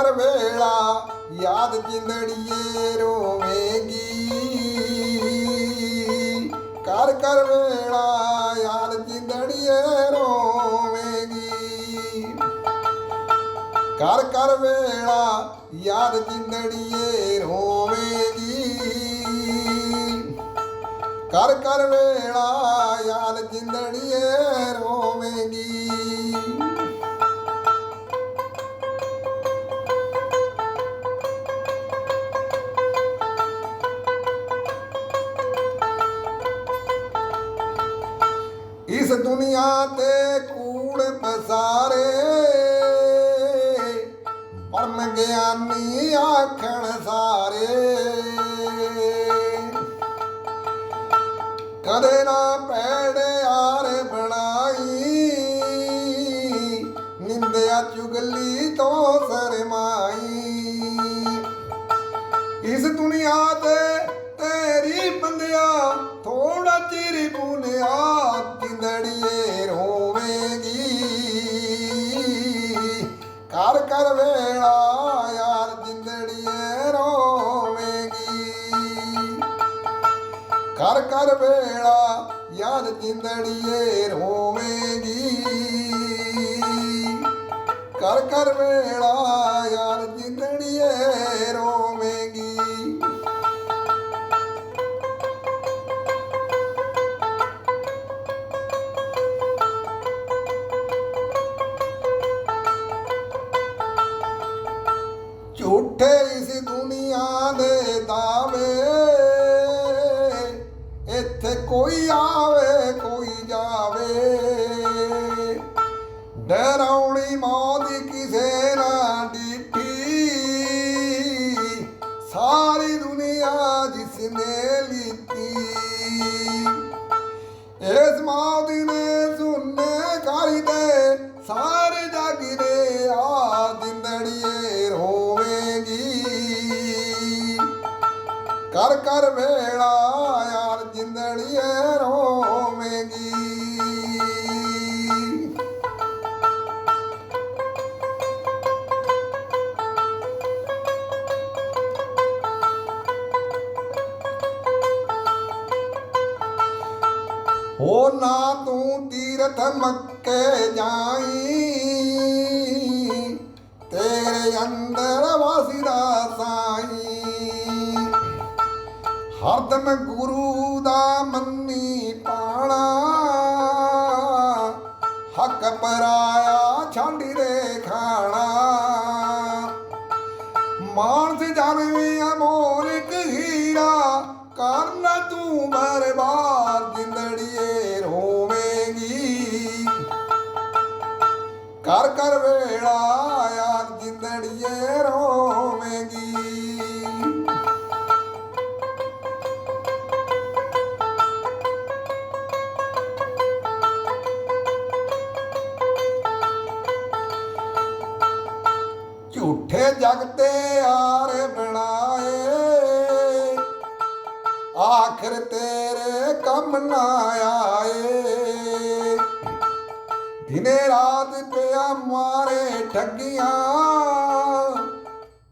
ਕਰ ਵੇਲਾ ਯਾਦ ਜਿੰਦੜੀਏ ਰੋਵੇਂਗੀ। ਕਰ ਕਰ ਵੇਲਾ ਯਾਦ ਜਿੰਦੜੀਏ ਰੋਵੇਂਗੀ। ਕਰ ਕਰ ਵੇਲਾ ਯਾਦ ਜਿੰਦੜੀਏ ਰੋਵੇਂਗੀ। ਕਰ ਕਰ ਵੇਲਾ ਯਾਦ ਜਿੰਦੜੀਏ ਰੋਵੇਂਗੀ। ਇਸ ਦੁਨੀਆ ਤੇ ਕੂੜ ਪਸਾਰੇ। ਪਰਮ ਗਿਆਨੀ ਆਖਣ ਸਾਰੇ। ਕਦੇ ਨਾ ਪੈੜਿਆਰ ਬਣਾਈ। ਨਿੰਦਿਆ ਚੁਗਲੀ ਤੋਂ ਸਰਮਾਈ। ਇਸ ਦੁਨੀਆ ਤੇ ਤੇਰੀ ਬੰਦਿਆ ਥੋੜਾ ਚਿਰ ਬੁਨਿਆ ਜਿੰਦੜੀਏ ਰੋਵੇਂਗੀ। ਕਰ ਕਰ ਵੇਲਾ ਯਾਰ ਜਿੰਦੜੀਏ ਰੋਵੇਂਗੀ। ਕਰ ਕਰ ਵੇਲਾ ਯਾਰ ਜਿੰਦੜੀਏ ਰੋਵੇਂਗੀ। ਕਰ ਕਰ ਵੇਲਾ ਯਾਰ ਜਿੰਦੜੀਏ ਰੋਵੇਂਗੀ। ਝੂਠੇ ਇਸ ਦੁਨੀਆ ਦੇ ਦਾਵੇ ਇੱਥੇ ਕੋਈ ਆਵੇ, ਕੋਈ ਜਾਵੇ। ਡਰਾਉਣੀ ਮੌਤ ਕਿਸੇ ਨਾ ਡਿੱਠੀ। ਸਾਰੀ ਦੁਨੀਆ ਜਿਸ ਨੇ ਲੀਤੀ। ਇਸ ਮੌਤ ਨੇ ਕਰ ਕਰ ਵੇਲਾ ਯਾਰ ਜਿੰਦੜੀਏ ਰੋਵੇਂਗੀ। ਹੋ ਨਾ ਤੂੰ ਤੀਰਥ ਮੱਕੇ ਜਾਈ, ਤੇਰੇ ਅੰਦਰ ਵਸਦਾ ਸਾਈ। ਹਰਦਮ ਗੁਰੂ ਦਾ ਮੰਨੀ ਪਾਣਾ। ਹੱਕ ਪਰਾਇਆ ਛੱਡ ਦੇ ਖਾਣਾ। ਮਾਨਸ ਜਨਮੀ ਅਮੋਲਕ ਹੀਰਾ। ਕਰਨ ਤੂੰ ਬਰਬਾਦ ਜਿੰਦੜੀਏ ਰੋਵੇਂਗੀ। ਕਰ ਕਰ ਵੇਲਾ ਝੂਠੇ ਜਗ ਤੇ ਯਾਰ ਬਣਾਏ। ਆਖਰ ਤੇਰੇ ਕੰਮ ਨਾ ਆਏ। ਦਿਨੇ ਰਾਤ ਪਿਆ ਮਾਰੇ ਠੱਗੀਆਂ।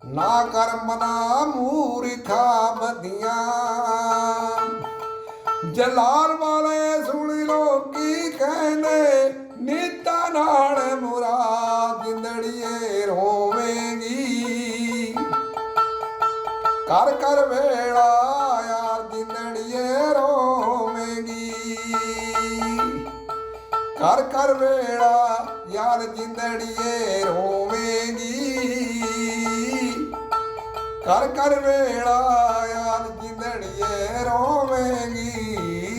ਨਾ ਕਰਮ ਨਾ ਮੂਰਖਾ ਬਦੀਆਂ ਜਲਾਲ ਵਾਲੇ ਸੁਣ ਲੋ ਕੀ ਕਹਿੰਦੇ, ਨੀਤਾ ਨਾਲ ਮੁਰਾਦ ਜਿੰਦੜੀਏ ਰੋ। ਕਰ ਕਰ ਵੇਲਾ ਯਾਰ ਜਿੰਦੜੀਏ ਰੋਵੇਂਗੀ। ਕਰ ਕਰ ਵੇਲਾ ਯਾਰ ਜਿੰਦੜੀਏ ਰੋਵੇਂਗੀ। ਕਰ ਕਰ ਵੇਲਾ ਯਾਰ ਜਿੰਦੜੀਏ ਰੋਵੇਂਗੀ।